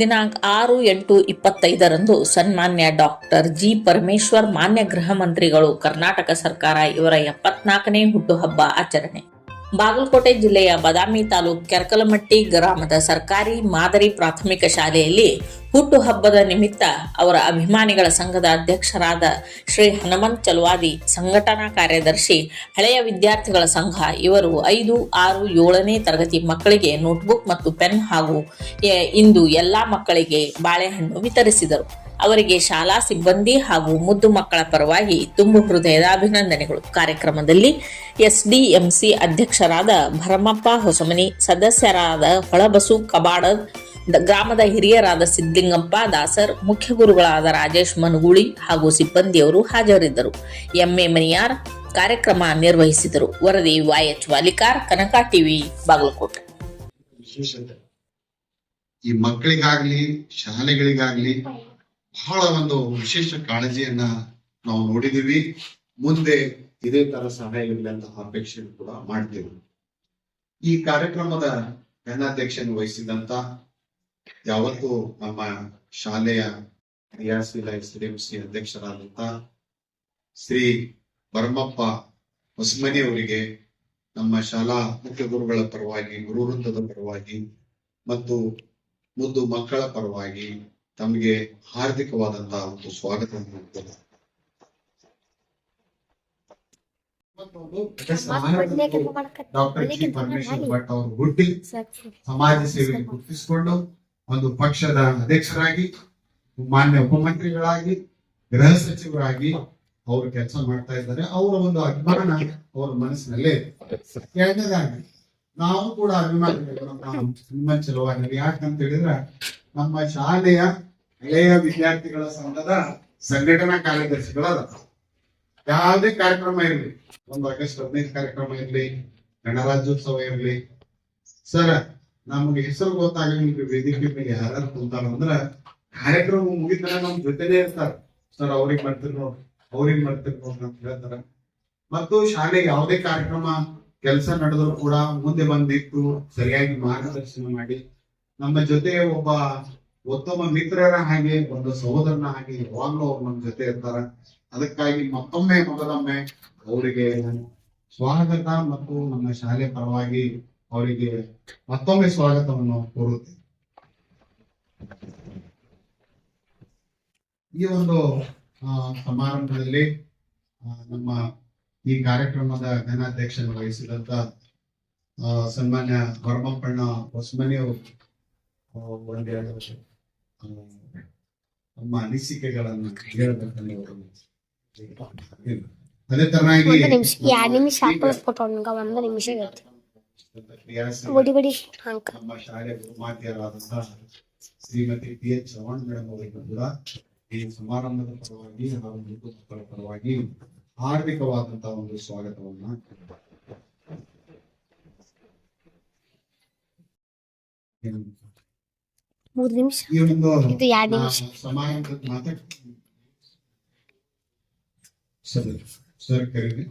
ದಿನಾಂಕ ಆರು ಎಂಟು ಇಪ್ಪತ್ತೈದರಂದು ಸನ್ಮಾನ್ಯ ಡಾಕ್ಟರ್ ಜಿ ಪರಮೇಶ್ವರ್ ಮಾನ್ಯ ಗೃಹ ಮಂತ್ರಿಗಳು ಕರ್ನಾಟಕ ಸರ್ಕಾರ ಇವರ ಎಪ್ಪತ್ನಾಲ್ಕನೇ ಹುಟ್ಟುಹಬ್ಬ ಆಚರಣೆ. ಬಾಗಲಕೋಟೆ ಜಿಲ್ಲೆಯ ಬಾದಾಮಿ ತಾಲೂಕು ಕೆರಕಲಮಟ್ಟಿ ಗ್ರಾಮದ ಸರ್ಕಾರಿ ಮಾದರಿ ಪ್ರಾಥಮಿಕ ಶಾಲೆಯಲ್ಲಿ ಹುಟ್ಟುಹಬ್ಬದ ನಿಮಿತ್ತ ಅವರ ಅಭಿಮಾನಿಗಳ ಸಂಘದ ಅಧ್ಯಕ್ಷರಾದ ಶ್ರೀ ಹನುಮಂತ್ ಚಲವಾದಿ, ಸಂಘಟನಾ ಕಾರ್ಯದರ್ಶಿ, ಹಳೆಯ ವಿದ್ಯಾರ್ಥಿಗಳ ಸಂಘ, ಇವರು ಐದು, ಆರು, ಏಳನೇ ತರಗತಿ ಮಕ್ಕಳಿಗೆ ನೋಟ್ಬುಕ್ ಮತ್ತು ಪೆನ್ ಹಾಗೂ ಇಂದು ಎಲ್ಲಾ ಮಕ್ಕಳಿಗೆ ಬಾಳೆಹಣ್ಣು ವಿತರಿಸಿದರು. ಅವರಿಗೆ ಶಾಲಾ ಸಿಬ್ಬಂದಿ ಹಾಗೂ ಮುದ್ದು ಮಕ್ಕಳ ಪರವಾಗಿ ತುಂಬು ಹೃದಯದ ಅಭಿನಂದನೆಗಳು. ಕಾರ್ಯಕ್ರಮದಲ್ಲಿ ಎಸ್ಡಿಎಂಸಿ ಅಧ್ಯಕ್ಷರಾದ ಭರಮಪ್ಪ ಹೊಸಮನಿ, ಸದಸ್ಯರಾದ ಹೊಳಬಸು ಕಬಾಡ ಗ್ರಾಮದ ಹಿರಿಯರಾದ ಸಿದ್ಲಿಂಗಪ್ಪ ದಾಸರ್, ಮುಖ್ಯ ಗುರುಗಳಾದ ರಾಜೇಶ್ ಮನುಗುಳಿ ಹಾಗೂ ಸಿಬ್ಬಂದಿಯವರು ಹಾಜರಿದ್ದರು. ಎಂಎ ಮನಿಯಾರ್ ಕಾರ್ಯಕ್ರಮ ನಿರ್ವಹಿಸಿದರು. ವರದಿ ವಾಯಚ್ ವಾಲಿಕಾರ್, ಕನಕ ಟಿವಿ, ಬಾಗಲಕೋಟೆ. ಈ ಮಕ್ಕಳಿಗಾಗ್ಲಿ, ಶಾಲೆಗಳಿಗಾಗ್ಲಿ ಬಹಳ ಒಂದು ವಿಶೇಷ ಕಾಳಜಿಯನ್ನ ನಾವು ನೋಡಿದೀವಿ. ಮುಂದೆ ಇದೇ ತರ ಸಹಾಯ ಇರಲಿ ಅಂತ ಅಪೇಕ್ಷೆ ಕೂಡ ಮಾಡ್ತೀವಿ. ಈ ಕಾರ್ಯಕ್ರಮದ ಘನಾಧ್ಯಕ್ಷನ್ನು ವಹಿಸಿದಂತ ಯಾವತ್ತು ನಮ್ಮ ಶಾಲೆಯ ಕ್ರಿಯಾಶೀಲ ಎಸ್ ಡಿ ಎಂ ಸಿ ಅಧ್ಯಕ್ಷರಾದಂತ ಶ್ರೀ ಭರಮಪ್ಪ ಹೊಸಮನಿ ಅವರಿಗೆ, ನಮ್ಮ ಶಾಲಾ ಮುಖ್ಯ ಗುರುಗಳ ಪರವಾಗಿ ಗುರು ವೃಂದದ ಪರವಾಗಿ ಮತ್ತು ಮುದ್ದು ಮಕ್ಕಳ ಪರವಾಗಿ ತಮಗೆ ಹಾರ್ದಿಕವಾದಂತಹ ಒಂದು ಸ್ವಾಗತವನ್ನು ಡಾಕ್ಟರ್ ಜಿ ಪರಮೇಶ್ವರ್ ಭಟ್ ಅವರು ಹುಟ್ಟಿ ಸಮಾಜ ಸೇವೆಗೆ ಗುರುತಿಸಿಕೊಂಡು ಒಂದು ಪಕ್ಷದ ಅಧ್ಯಕ್ಷರಾಗಿ, ಮಾನ್ಯ ಉಪಮಂತ್ರಿಗಳಾಗಿ, ಗೃಹ ಸಚಿವರಾಗಿ ಅವರು ಕೆಲಸ ಮಾಡ್ತಾ ಇದ್ದಾರೆ ಅವರ ಒಂದು ಅಭಿಮಾನ ಅವರ ಮನಸ್ಸಿನಲ್ಲೇ. ಎರಡನೇದಾಗಿ, ನಾವು ಕೂಡ ಅಭಿಮಾನಿಗಳು ನಿಮ್ಮ ಚಲುವಾಗಿ ಯಾಕಂತ ಹೇಳಿದ್ರೆ ನಮ್ಮ ಶಾಲೆಯ ಹಳೆಯ ವಿದ್ಯಾರ್ಥಿಗಳ ಸಂಘದ ಸಂಘಟನಾ ಕಾರ್ಯದರ್ಶಿಗಳಾದ ಯಾವುದೇ ಕಾರ್ಯಕ್ರಮ ಇರಲಿ, ಒಂದು ಆಗಸ್ಟ್ ಹದಿನೈದು ಕಾರ್ಯಕ್ರಮ ಇರಲಿ, ಗಣರಾಜ್ಯೋತ್ಸವ ಇರಲಿ. ಸರ್, ನಮ್ಗೆ ಹೆಸರು ಗೊತ್ತಾಗಲಿ ವೇದಿಕೆ ಮೇಲೆ ಯಾರು ಕುಂತಾರ ಅಂದ್ರ ಕಾರ್ಯಕ್ರಮ ಮುಗಿದ್ರೆ ನಮ್ ಜೊತೆನೇ ಇರ್ತಾರ. ಸರ್ ಅವ್ರಿಗ್ ಮಾಡ್ತಿರ್ ನೋಡ್ರಿ ಅವ್ರಿಗೆ ಮಾಡ್ತಿರ್ ನೋಡ್ರಿ ಅಂತ ಹೇಳ್ತಾರ. ಮತ್ತು ಶಾಲೆ ಯಾವುದೇ ಕಾರ್ಯಕ್ರಮ, ಕೆಲಸ ನಡೆದ್ರು ಕೂಡ ಮುಂದೆ ಬಂದಿತ್ತು, ಸರಿಯಾಗಿ ಮಾರ್ಗದರ್ಶನ ಮಾಡಿ. ನಮ್ಮ ಜೊತೆ ಒಬ್ಬ ಉತ್ತಮ ಮಿತ್ರರ ಹಾಗೆ, ಒಂದು ಸಹೋದರನ ಹಾಗೆ, ಯಾವಾಗ್ಲೂ ಅವ್ರು ನಮ್ಮ ಜೊತೆ ಇರ್ತಾರ. ಅದಕ್ಕಾಗಿ ಮತ್ತೊಮ್ಮೆ, ಮೊದಲೊಮ್ಮೆ ಅವರಿಗೆ ಸ್ವಾಗತ ಮತ್ತು ನಮ್ಮ ಶಾಲೆ ಪರವಾಗಿ ಅವರಿಗೆ ಮತ್ತೊಮ್ಮೆ ಸ್ವಾಗತವನ್ನು ಕೋರುತ್ತೇವೆ ಈ ಒಂದು ಸಮಾರಂಭದಲ್ಲಿ ನಮ್ಮ ಈ ಕಾರ್ಯಕ್ರಮದ ಘನಾಧ್ಯಕ್ಷ ವಹಿಸಿದಂತ ಸನ್ಮಾನ್ಯ ಗೌರಮಪ್ಪಣ್ಣ ಹೊಸಮನಿ ಅವರು ಒಂದೆರಡು ನಮ್ಮ ಅನಿಸಿಕೆಗಳನ್ನು ಇಲ್ಲ. ಅದೇ ತರನಾಗಿ ಒಂದು ನಿಮಿಷ ಎರಡು ನಿಮಿಷ ಹಾಕೊಳ್ಳೋ ಫೋಟೋ ಒಂದು ನಿಮಿಷ ಬಡಿ ಬಡಿ ನಮ್ಮ ಶಾಲೆ ಗುರುಮಾತೆಯರಾದಂತಹ Shrimati P H Chavan madam ಅವರಿಗೂ ಕೂಡ ಈ ಸಮಾರಂಭದ ಪರವಾಗಿ ಹಾಗೂ ಮೃದು ಮಕ್ಕಳ ಪರವಾಗಿ ಹಾರ್ದಿಕವಾದಂತಹ ಒಂದು ಸ್ವಾಗತವನ್ನ ಮೂರು ನಿಮಿಷ ಇದು ಎರಡು ನಿಮಿಷ ಸರ್ ಸರ್ ಕರೀರಿ